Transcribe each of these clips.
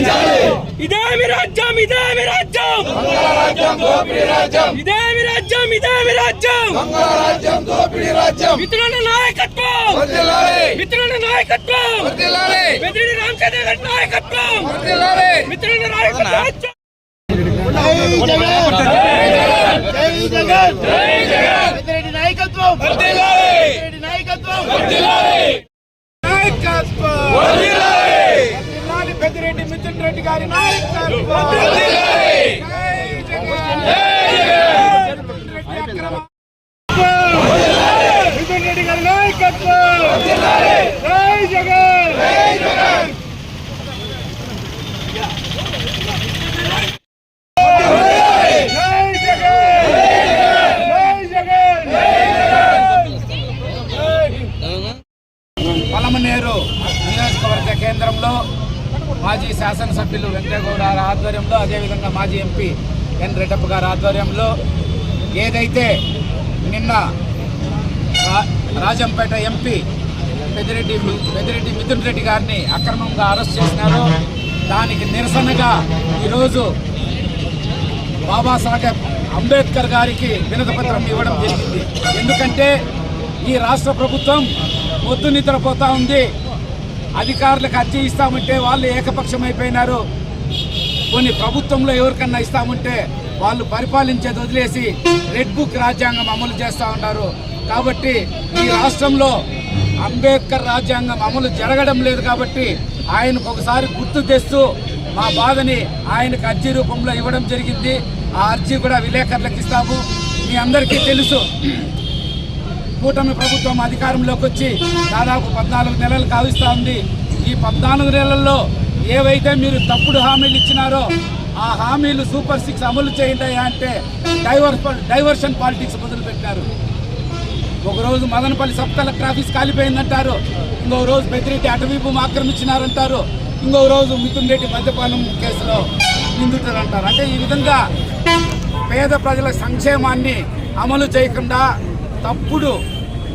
ఇదేమి రాజ్యం ఇదేమి రాజ్యం. ఇదేమి రాజ్యం ఇదేమి రాజ్యం. మిత్రుల నాయకత్వం. మిత్రుల నాయకత్వం. బెదిరి రామచంద్ర గారి నాయకత్వం. మిత్రుల నాయకత్వం. నాయకత్వం. నాయకత్వం. నాయకత్వం. పెద్దిరెడ్డి మిథున్ రెడ్డి గారి నాయకత్వం జై జగన్. మిథున్ రెడ్డి రెడ్డి గారి నాయకత్వం జై జగన్ జై జగన్ జై జగన్ పలమనేరు నియోజకవర్గ కేంద్రంలో మాజీ శాసనసభ్యులు వెంకటగౌడ గారి ఆధ్వర్యంలో అదేవిధంగా మాజీ ఎంపీ ఎన్ రెడ్డప్ప గారి ఆధ్వర్యంలో ఏదైతే నిన్న రా- రాజంపేట ఎంపీ పెద్దిరెడ్డి పెద్దిరెడ్డి మిథున్ రెడ్డి గారిని అక్రమంగా అరెస్ట్ చేసినారో దానికి నిరసనగా ఈరోజు బాబాసాహెబ్ అంబేద్కర్ గారికి వినతపత్రం ఇవ్వడం జరిగింది. ఎందుకంటే ఈ రాష్ట్ర ప్రభుత్వం పొద్దు నిద్రపోతూ ఉంది. అధికారులకు అర్జీ ఇస్తామంటే వాళ్ళు ఏకపక్షమైపోయినారు. కొన్ని ప్రభుత్వంలో ఎవరికన్నా ఇస్తామంటే వాళ్ళు పరిపాలించేది వదిలేసి రెడ్ బుక్ రాజ్యాంగం అమలు చేస్తూ ఉన్నారు. కాబట్టి ఈ రాష్ట్రంలో అంబేద్కర్ రాజ్యాంగం అమలు జరగడం లేదు కాబట్టి ఆయనకు ఒకసారి గుర్తు తెస్తూ మా బాధని ఆయనకు అర్జీ రూపంలో ఇవ్వడం జరిగింది. ఆ అర్జీ కూడా విలేకరులకు ఇస్తాము. మీ అందరికీ తెలుసు. కూటమి ప్రభుత్వం అధికారంలోకి వచ్చి దాదాపు పద్నాలుగు నెలలు కావిస్తూ ఉంది. ఈ పద్నాలుగు నెలల్లో ఏవైతే మీరు తప్పుడు హామీలు ఇచ్చినారో ఆ హామీలు సూపర్ సిక్స్ అమలు చేయండి అంటే డైవర్ డైవర్షన్ పాలిటిక్స్ మొదలుపెట్టారు. ఒకరోజు మదనపల్లి సబ్ కలెక్టర్ ఆఫీస్ కాలిపోయిందంటారు. ఇంకో రోజు పెద్దిరెడ్డి అటవీ భూమి ఆక్రమించినారంటారు. ఇంకో రోజు మిథున్ రెడ్డి మద్యపానం కేసులో నిందితులు అంటారు అంటే ఈ విధంగా పేద ప్రజల సంక్షేమాన్ని అమలు చేయకుండా తప్పుడు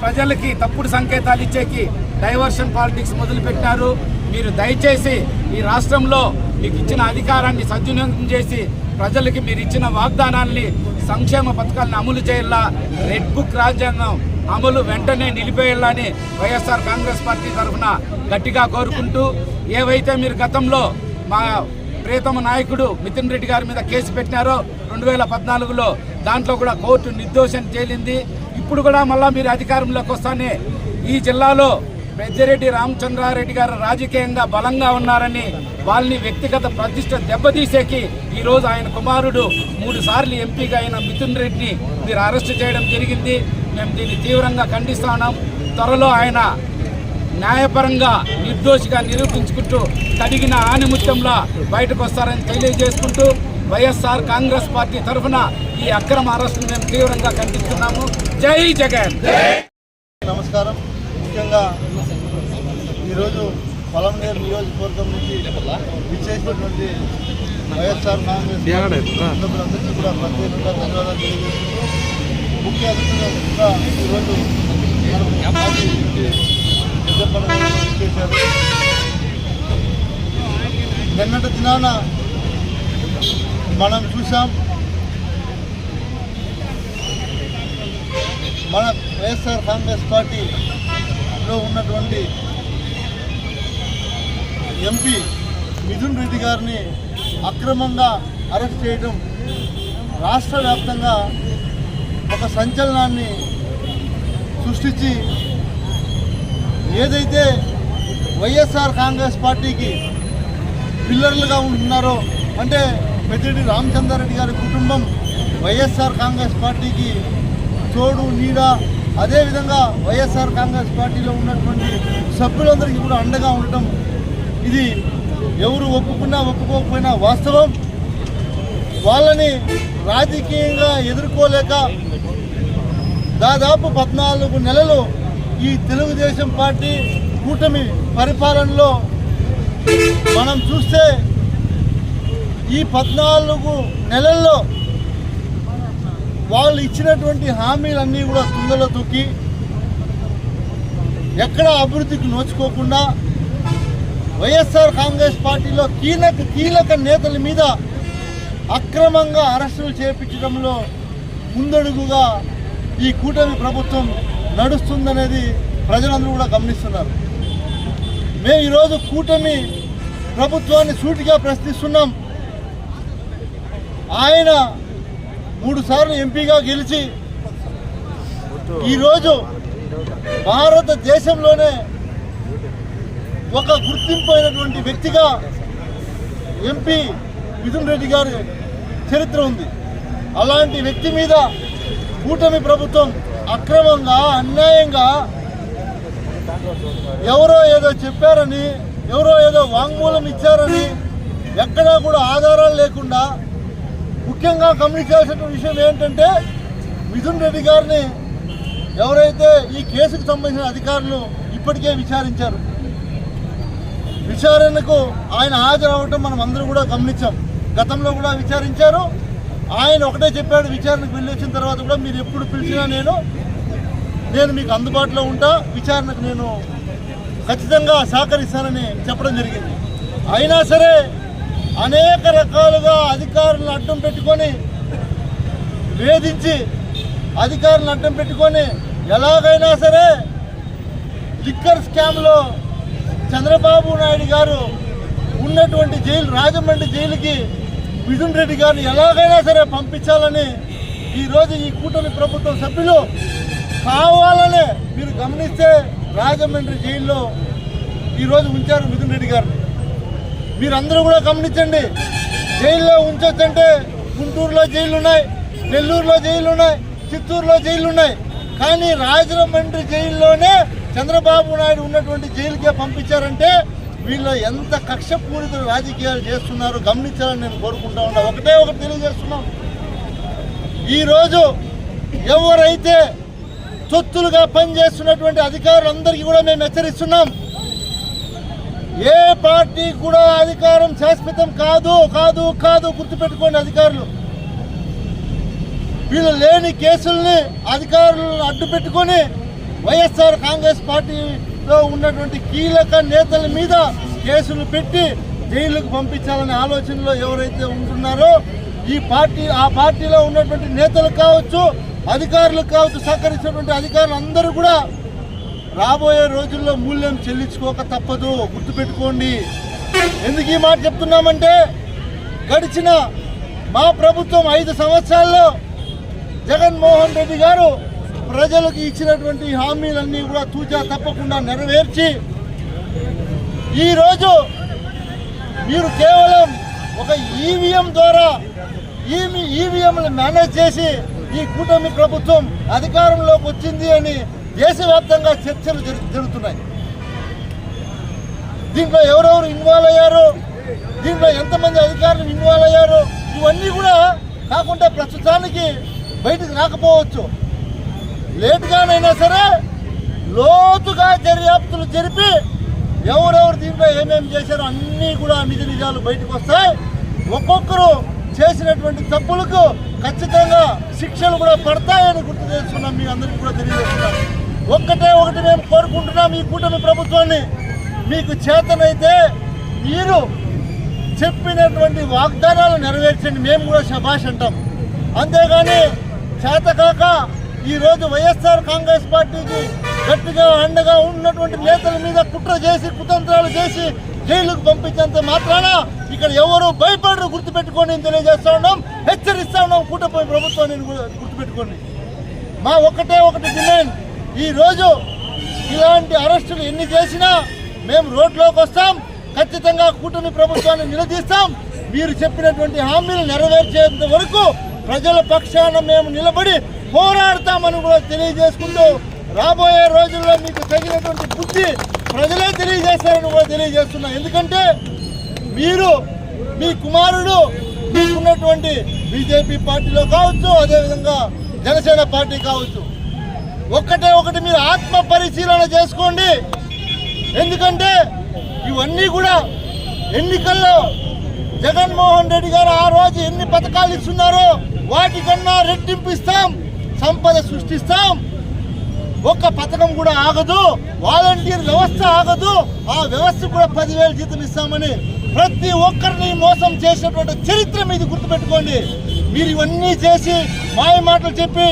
ప్రజలకి తప్పుడు సంకేతాలు ఇచ్చేకి డైవర్షన్ పాలిటిక్స్ మొదలుపెట్టారు మీరు దయచేసి ఈ రాష్ట్రంలో మీకు ఇచ్చిన అధికారాన్ని సద్వినియోగం చేసి ప్రజలకి మీరు ఇచ్చిన వాగ్దానాల్ని సంక్షేమ పథకాలను అమలు చేయాలా? రెడ్ బుక్ రాజ్యాంగం అమలు వెంటనే నిలిపేయాలని వైఎస్ఆర్ కాంగ్రెస్ పార్టీ తరఫున గట్టిగా కోరుకుంటూ ఏవైతే మీరు గతంలో మా ప్రియతమ నాయకుడు మిథున్ రెడ్డి గారి మీద కేసు పెట్టినారో రెండు వేల పద్నాలుగులో దాంట్లో కూడా కోర్టు నిర్దోషం తేలింది. ఇప్పుడు కూడా మళ్ళీ మీరు అధికారంలోకి వస్తానే ఈ జిల్లాలో పెద్దిరెడ్డి రామచంద్రారెడ్డి గారు రాజకీయంగా బలంగా ఉన్నారని వాళ్ళని వ్యక్తిగత ప్రతిష్ట దెబ్బతీసేకి ఈరోజు ఆయన కుమారుడు మూడు సార్లు ఎంపీగా అయిన మిథున్ రెడ్డిని మీరు అరెస్ట్ చేయడం జరిగింది. మేము దీన్ని తీవ్రంగా ఖండిస్తా ఉన్నాం. త్వరలో ఆయన న్యాయపరంగా నిర్దోషిగా నిరూపించుకుంటూ కడిగిన ఆనిముత్యంలా బయటకు వస్తారని తెలియజేసుకుంటూ వైఎస్ఆర్ కాంగ్రెస్ పార్టీ తరఫున ఈ అక్రమ అరెస్టును మేము తీవ్రంగా ఖండిస్తున్నాము. జై జగన్! నమస్కారం. ముఖ్యంగా ఈరోజు పొలంనేరు నియోజకవర్గం నుంచి విచ్చేసినటువంటి వైఎస్ఆర్ కాంగ్రెస్ సభ్యులందరికీ కూడా ప్రత్యేకంగా ధన్యవాదాలు తెలియజేస్తున్నాను ముఖ్య అతిథిగా ఈరోజు మనం మాజీ నిన్నటి దినాన మనం చూసాం మన వైఎస్ఆర్ కాంగ్రెస్ పార్టీలో ఉన్నటువంటి ఎంపీ మిథున్ రెడ్డి గారిని అక్రమంగా అరెస్ట్ చేయడం రాష్ట్ర వ్యాప్తంగా ఒక సంచలనాన్ని సృష్టించి ఏదైతే వైఎస్ఆర్ కాంగ్రెస్ పార్టీకి పిల్లర్లుగా ఉంటున్నారో అంటే పెద్దిరెడ్డి రామచంద్రారెడ్డి గారి కుటుంబం వైఎస్ఆర్ కాంగ్రెస్ పార్టీకి తోడు నీడ అదేవిధంగా వైఎస్ఆర్ కాంగ్రెస్ పార్టీలో ఉన్నటువంటి సభ్యులందరికీ కూడా అండగా ఉండటం ఇది ఎవరు ఒప్పుకున్నా ఒప్పుకోకపోయినా వాస్తవం. వాళ్ళని రాజకీయంగా ఎదుర్కోలేక దాదాపు పద్నాలుగు నెలలు ఈ తెలుగుదేశం పార్టీ కూటమి పరిపాలనలో మనం చూస్తే ఈ పద్నాలుగు నెలల్లో వాళ్ళు ఇచ్చినటువంటి హామీలన్నీ కూడా తుంగలో తొక్కి ఎక్కడ అభివృద్ధికి నోచుకోకుండా వైఎస్ఆర్ కాంగ్రెస్ పార్టీలో కీలక కీలక నేతల మీద అక్రమంగా అరెస్టులు చేపించడంలో ముందడుగుగా ఈ కూటమి ప్రభుత్వం నడుస్తుందనేది ప్రజలందరూ కూడా గమనిస్తున్నారు. మేము ఈరోజు కూటమి ప్రభుత్వాన్ని సూటిగా ప్రశ్నిస్తున్నాం. ఆయన మూడుసార్లు ఎంపీగా గెలిచి ఈరోజు భారతదేశంలోనే ఒక గుర్తింపు అయినటువంటి వ్యక్తిగా ఎంపీ మిథున్ రెడ్డి గారి చరిత్ర ఉంది. అలాంటి వ్యక్తి మీద కూటమి ప్రభుత్వం అక్రమంగా అన్యాయంగా ఎవరో ఏదో చెప్పారని ఎవరో ఏదో వాంగ్మూలం ఇచ్చారని ఎక్కడా కూడా ఆధారాలు లేకుండా ముఖ్యంగా గమనించాల్సిన విషయం ఏంటంటే మిథున్ రెడ్డి గారిని ఎవరైతే ఈ కేసుకు సంబంధించిన అధికారులు ఇప్పటికే విచారించారు విచారణకు ఆయన హాజరవటం మనం అందరూ కూడా గమనించాం. గతంలో కూడా విచారించారు. ఆయన ఒకటే చెప్పాడు విచారణకు వెళ్ళి వచ్చిన తర్వాత కూడా మీరు ఎప్పుడు పిలిచినా నేను నేను మీకు అందుబాటులో ఉంటా విచారణకు నేను ఖచ్చితంగా సహకరిస్తానని చెప్పడం జరిగింది. అయినా సరే అనేక రకాలుగా అధికారులను అడ్డం పెట్టుకొని వేధించి అధికారులను అడ్డం పెట్టుకొని ఎలాగైనా సరే లిక్కర్ స్కామ్లో చంద్రబాబు నాయుడు గారు ఉన్నటువంటి జైలు రాజమండ్రి జైలుకి మిథున్ రెడ్డి గారిని ఎలాగైనా సరే పంపించాలని ఈరోజు ఈ కూటమి ప్రభుత్వం సభ్యులు కావాలనే మీరు గమనిస్తే రాజమండ్రి జైల్లో ఈరోజు ఉంచారు మిథున్ రెడ్డి గారిని. మీరందరూ కూడా గమనించండి. జైల్లో ఉంచొచ్చంటే గుంటూరులో జైలు ఉన్నాయి నెల్లూరులో జైలు ఉన్నాయి చిత్తూరులో జైలు ఉన్నాయి కానీ రాజమండ్రి జైల్లోనే చంద్రబాబు నాయుడు ఉన్నటువంటి జైలుకే పంపించారంటే వీళ్ళు ఎంత కక్షపూరిత రాజకీయాలు చేస్తున్నారో గమనించాలని నేను కోరుకుంటా ఉన్నా. ఒకటే ఒకటి తెలియజేస్తున్నాం. ఈరోజు ఎవరైతే తొత్తులుగా పనిచేస్తున్నటువంటి అధికారులందరికీ కూడా మేము హెచ్చరిస్తున్నాం. ఏ పార్టీ కూడా అధికారం శాశ్వతం కాదు కాదు కాదు గుర్తుపెట్టుకోండి అధికారులు. వీళ్ళు లేని కేసుల్ని అధికారులను అడ్డు పెట్టుకొని వైఎస్ఆర్ కాంగ్రెస్ పార్టీ లో ఉన్నటువంటి కీలక నేతల మీద కేసులు పెట్టి జైలుకు పంపించాలనే ఆలోచనలో ఎవరైతే ఉంటున్నారో ఈ పార్టీ ఆ పార్టీలో ఉన్నటువంటి నేతలు కావచ్చు అధికారులు కావచ్చు సహకరించినటువంటి అధికారులు అందరూ కూడా రాబోయే రోజుల్లో మూల్యం చెల్లించుకోక తప్పదు. గుర్తుపెట్టుకోండి. ఎందుకు ఈ మాట చెప్తున్నామంటే గడిచిన మా ప్రభుత్వం ఐదు సంవత్సరాల్లో జగన్మోహన్ రెడ్డి గారు ప్రజలకు ఇచ్చినటువంటి హామీలన్నీ కూడా తూచా తప్పకుండా నెరవేర్చి ఈరోజు మీరు కేవలం ఒక ఈవీఎం ద్వారా ఈవీ ఈవీఎంలు మేనేజ్ చేసి ఈ కూటమి ప్రభుత్వం అధికారంలోకి వచ్చింది అని దేశవ్యాప్తంగా చర్చలు జరుగుతున్నాయి. దీంట్లో ఎవరెవరు ఇన్వాల్వ్ అయ్యారు? దీంట్లో ఎంతమంది అధికారులు ఇన్వాల్వ్ అయ్యారు? ఇవన్నీ కూడా కాకుండా ప్రస్తుతానికి బయటకు రాకపోవచ్చు. లేటుగానైనా సరే లోతుగా దర్యాప్తులు జరిపి ఎవరెవరు దీంట్లో ఏమేమి చేశారో అన్నీ కూడా నిజ నిజాలు బయటకు వస్తాయి. ఒక్కొక్కరు చేసినటువంటి తప్పులకు ఖచ్చితంగా శిక్షలు కూడా పడతాయని గుర్తు చేస్తున్నాం మీ అందరికీ కూడా తెలియజేస్తున్నాం. ఒక్కటే ఒకటి మేము కోరుకుంటున్నాం ఈ కూటమి ప్రభుత్వాన్ని. మీకు చేతనైతే మీరు చెప్పినటువంటి వాగ్దానాలు నెరవేర్చండి మేము కూడా శభాష్ అంటాం. అంతేగాని చేతకాక ఈరోజు వైఎస్ఆర్ కాంగ్రెస్ పార్టీకి గట్టిగా అండగా ఉన్నటువంటి నేతల మీద కుట్ర చేసి కుతంత్రాలు చేసి జైలుకు పంపించేంత మాత్రాన ఇక్కడ ఎవరు భయపడరు గుర్తుపెట్టుకొని తెలియజేస్తా ఉన్నాం. హెచ్చరిస్తా ఉన్నాం కూటమి ప్రభుత్వాన్ని గుర్తుపెట్టుకొని. గుర్తుపెట్టుకోండి మా ఒకటే ఒకటి డిమాండ్. ఈరోజు ఇలాంటి అరెస్టులు ఎన్ని చేసినా మేము రోడ్లోకి వస్తాం. ఖచ్చితంగా కూటమి ప్రభుత్వాన్ని నిలదీస్తాం. మీరు చెప్పినటువంటి హామీలు నెరవేర్చేంత వరకు ప్రజల పక్షాన మేము నిలబడి పోరాడతామని కూడా తెలియజేసుకుంటూ రాబోయే రోజుల్లో మీకు తగినటువంటి బుద్ధి ప్రజలే తెలియజేస్తారని కూడా తెలియజేస్తున్నా. ఎందుకంటే మీరు మీ కుమారుడు మీకున్నటువంటి బీజేపీ పార్టీలో కావచ్చు అదేవిధంగా జనసేన పార్టీ కావచ్చు. ఒక్కటే ఒకటి మీరు ఆత్మ పరిశీలన చేసుకోండి. ఎందుకంటే ఇవన్నీ కూడా ఎన్నికల్లో జగన్మోహన్ రెడ్డి గారు ఆ రోజు ఎన్ని పథకాలు ఇస్తున్నారో వాటికన్నా రెట్టింపు ఇస్తాం సంపద సృష్టిస్తాం. ఒక్క పథకం కూడా ఆగదు వాలంటీర్ వ్యవస్థ ఆగదు ఆ వ్యవస్థ కూడా పదివేలు జీతం ఇస్తామని ప్రతి ఒక్కరిని మోసం చేసినటువంటి చరిత్ర మీది గుర్తుపెట్టుకోండి. మీరు ఇవన్నీ చేసి మాయ మాటలు చెప్పి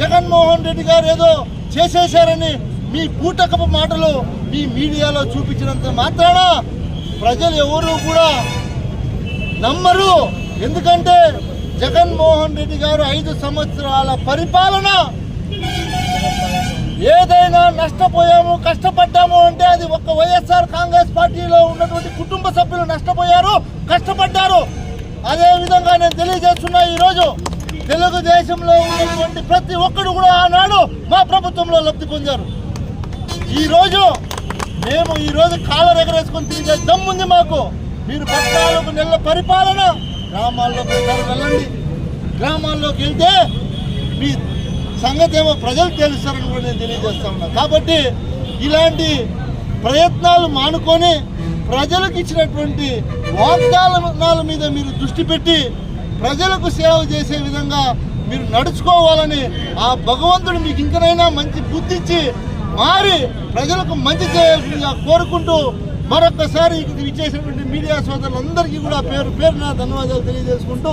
జగన్మోహన్ రెడ్డి గారు ఏదో చేసేశారని మీ పూటకపు మాటలు మీ మీడియాలో చూపించినంత మాత్రాన ప్రజలు ఎవరు కూడా నమ్మరు. ఎందుకంటే జగన్మోహన్ రెడ్డి గారు ఐదు సంవత్సరాల పరిపాలన. ఏదైనా నష్టపోయాము కష్టపడ్డాము అంటే అది ఒక వైఎస్ఆర్ కాంగ్రెస్ పార్టీలో ఉన్నటువంటి కుటుంబ సభ్యులు నష్టపోయారు కష్టపడ్డారు. అదే విధంగా నేను తెలియజేస్తున్నా ఈరోజు తెలుగుదేశంలో ఉన్నటువంటి ప్రతి ఒక్కరు కూడా ఆనాడు మా ప్రభుత్వంలో లబ్ధి పొందారు. ఈరోజు మేము ఈరోజు కాలర్ ఎగరేసుకొని తిరిగే దమ్ముంది మాకు. మీరు పద్నాలుగు నెలల పరిపాలన గ్రామాల్లోకి ఒకసారి వెళ్ళండి. గ్రామాల్లోకి వెళ్తే మీ సంగతి ఏమో ప్రజలు తెలుస్తారని కూడా నేను తెలియజేస్తా ఉన్నా. కాబట్టి ఇలాంటి ప్రయత్నాలు మానుకొని ప్రజలకు ఇచ్చినటువంటి వాగ్దానాల మీద మీరు దృష్టి పెట్టి ప్రజలకు సేవ చేసే విధంగా మీరు నడుచుకోవాలని ఆ భగవంతుడు మీకు ఇంకనైనా మంచి బుద్ధిచ్చి మారి ప్రజలకు మంచి చేయాల్సిందిగా కోరుకుంటూ మరొకసారి ఇక్కడికి విచ్చేసినటువంటి మీడియా సోదరులందరికీ కూడా పేరు పేరున ధన్యవాదాలు తెలియజేసుకుంటూ